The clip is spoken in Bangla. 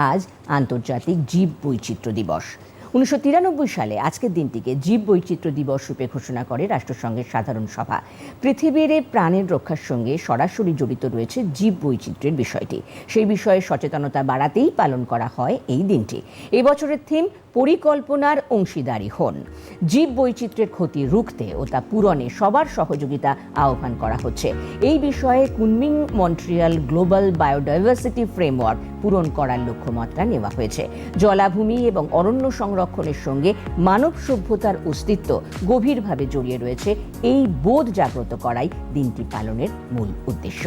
আজ আন্তর্জাতিক জীব বৈচিত্র্য দিবস। উনিশশো তিরানব্বই সালে আজকের দিনটিকে জীব বৈচিত্র্য দিবস রূপে ঘোষণা করে রাষ্ট্রসংঘের সাধারণ সভা। পৃথিবীর প্রাণের রক্ষার সঙ্গে সরাসরি জড়িত রয়েছে জীব বৈচিত্র্যের বিষয়টি। সেই বিষয়ে সচেতনতা বাড়াতেই পালন করা হয় এই দিনটি। এবছরের থিম পরিকল্পনার অংশীদারি হন। জীব বৈচিত্র্যের ক্ষতি রুখতে ও তা পূরণে সবার সহযোগিতা আহ্বান করা হচ্ছে। এই বিষয়ে Kunming Montreal global biodiversity framework পূরণ করার লক্ষ্যমাত্রা নেওয়া হয়েছে। জলাভূমি এবং অরণ্য সংরক্ষণের সঙ্গে মানব সভ্যতার অস্তিত্ব গভীরভাবে জড়িয়ে রয়েছে। এই বোধ জাগ্রত করাই দিনটি পালনের মূল উদ্দেশ্য।